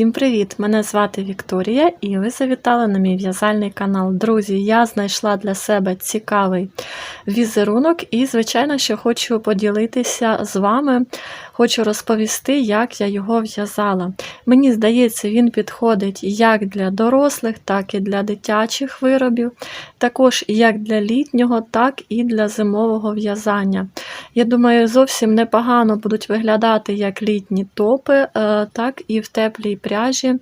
Всім привіт! Мене звати Вікторія і ви завітали на мій в'язальний канал. Друзі, я знайшла для себе цікавий візерунок і, звичайно, що хочу поділитися з вами, хочу розповісти, як я його в'язала. Мені здається, він підходить як для дорослих, так і для дитячих виробів, також як для літнього, так і для зимового в'язання. Я думаю, зовсім непогано будуть виглядати як літні топи, е, так і в теплій пряжі,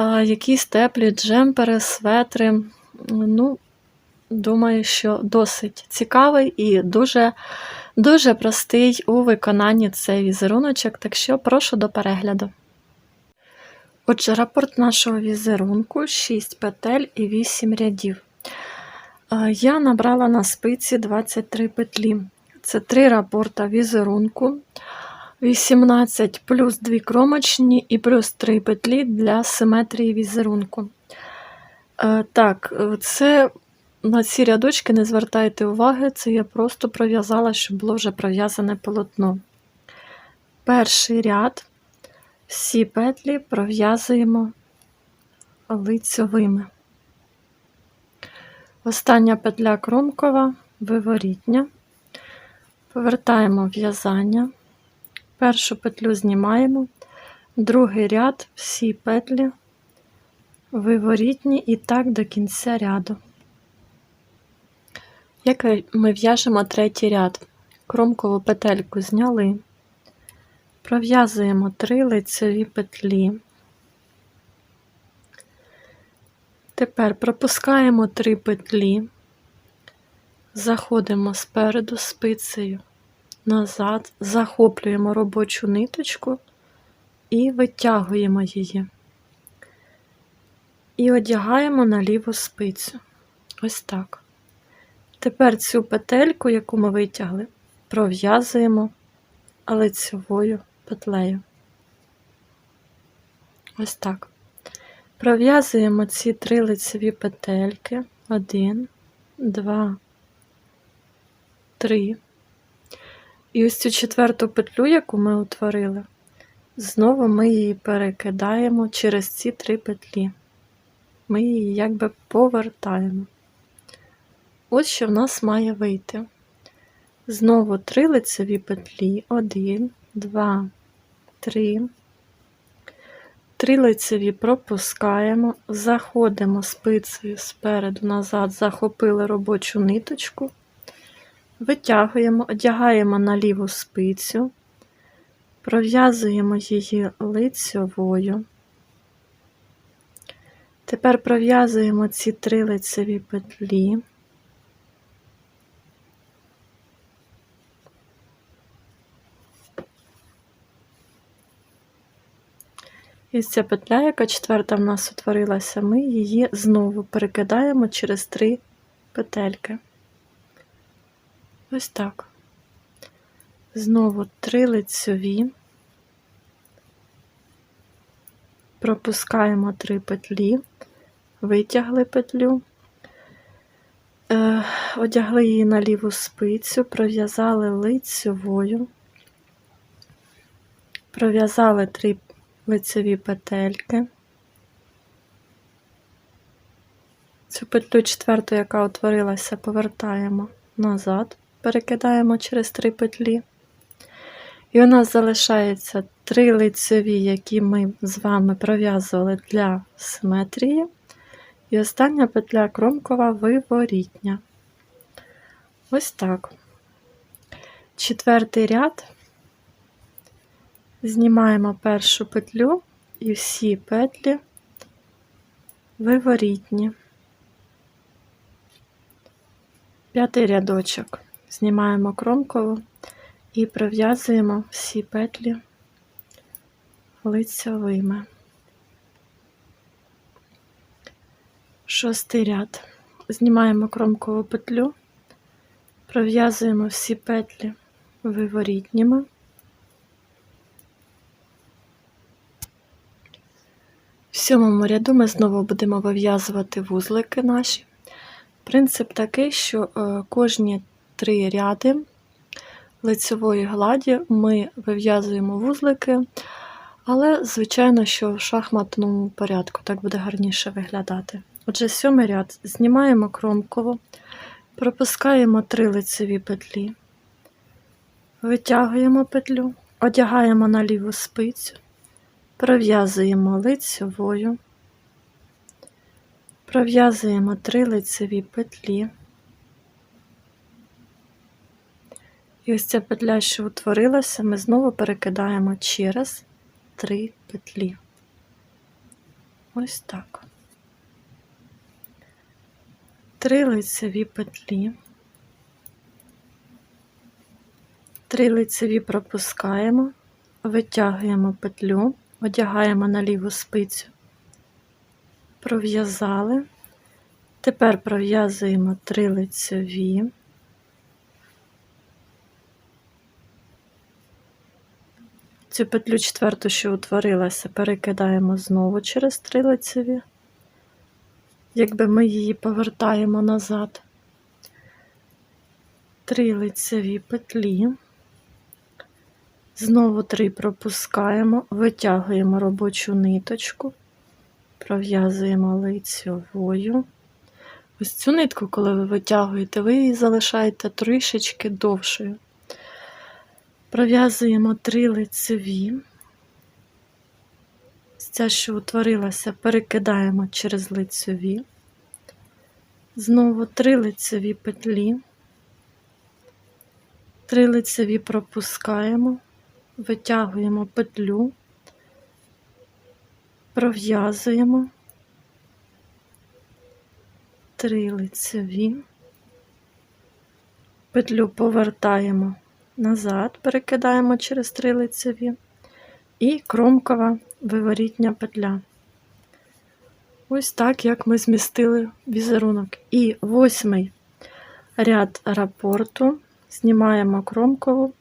е, якісь теплі джемпери, светри. Ну, Думаю, що досить цікавий і дуже дуже простий у виконанні цей візеруночок, так що прошу до перегляду. Отже, рапорт нашого візерунку 6 петель і 8 рядів. Е, Я набрала на спиці 23 петлі. Це 3 рапорта візерунку, 18 плюс 2 кромочні і плюс 3 петлі для симетрії візерунку. Е, Так, е, це на ці рядочки не звертайте уваги, це я просто пров'язала, щоб було вже пров'язане полотно. Перший ряд, всі петлі пров'язуємо лицьовими. Остання петля кромкова, виворітня. Повертаємо в'язання, першу петлю знімаємо, другий ряд, всі петлі, виворітні і так до кінця ряду. Як ми в'яжемо третій ряд, кромкову петельку зняли, пров'язуємо три лицеві петлі. Тепер пропускаємо три петлі, заходимо спереду спицею назад, захоплюємо робочу ниточку і витягуємо її. І одягаємо на ліву спицю. Ось так. Тепер цю петельку, яку ми витягли, пров'язуємо лицевою петлею. Ось так. Пров'язуємо ці три лицеві петельки. Один, два, три. І ось цю четверту петлю, яку ми утворили, знову ми її перекидаємо через ці три петлі. Ми її якби повертаємо. Ось що в нас має вийти. Знову три лицеві петлі. Один, два, три. Три лицеві пропускаємо, заходимо спицею спереду назад, захопили робочу ниточку, витягуємо, одягаємо на ліву спицю, пров'язуємо її лицьовою. Тепер пров'язуємо ці три лицеві петлі. І ця петля, яка четверта в нас утворилася, ми її знову перекидаємо через три петельки. Ось так. Знову три лицьові, пропускаємо три петлі, витягли петлю, е, одягли її на ліву спицю, пров'язали лицьовою, пров'язали три лицеві петельки. Цю петлю четверту, яка утворилася, повертаємо назад, перекидаємо через три петлі. І у нас залишається три лицеві, які ми з вами пров'язували для симетрії. І остання петля кромкова виворітня. Ось так. Четвертий ряд Знімаємо першу петлю і всі петлі виворітні. П'ятий рядочок. Знімаємо кромкову і пров'язуємо всі петлі лицьовими. Шостий ряд. Знімаємо кромкову петлю, пров'язуємо всі петлі виворітніми. В сьомому ряду ми знову будемо вив'язувати вузлики наші. Принцип такий, що е, кожні три ряди лицевої гладі ми вив'язуємо вузлики Але, звичайно, що в шахматному порядку так буде гарніше виглядати. Отже, сьомий ряд знімаємо кромково, пропускаємо три лицеві петлі, витягуємо петлю, одягаємо на ліву спицю, пров'язуємо лицевою, пров'язуємо три лицеві петлі. І ось ця петля, що утворилася, ми знову перекидаємо через три петлі. Ось так. Три лицеві петлі. Три лицеві пропускаємо, витягуємо петлю, одягаємо на ліву спицю, пров'язали. Тепер пров'язуємо три лицеві. Цю петлю четверту, що утворилася, перекидаємо знову через три лицеві, якби ми її повертаємо назад. Три лицеві петлі, знову три пропускаємо, витягуємо робочу ниточку, пров'язуємо лицьовою. Ось цю нитку, коли ви витягуєте, ви її залишаєте трішечки довшою. Пров'язуємо три лицеві. Ця, що утворилася, перекидаємо через лицеві. Знову три лицеві петлі. Три лицеві пропускаємо, витягуємо петлю, пров'язуємо. Три лицеві. Петлю повертаємо назад, перекидаємо через три лицеві і кромкова виворітня петля. Ось так, як ми змістили візерунок. І восьмий ряд рапорту знімаємо кромкову,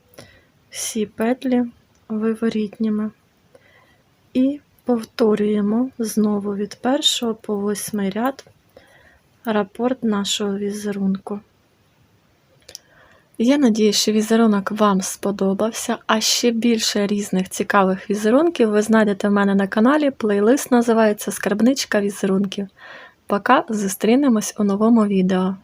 всі петлі виворітніми і повторюємо знову від першого по восьмий ряд рапорт нашого візерунку. Я надію, що візерунок вам сподобався, а ще більше різних цікавих візерунків ви знайдете в мене на каналі. Плейлист називається Скарбничка візерунків. Пока зустрінемось у новому відео.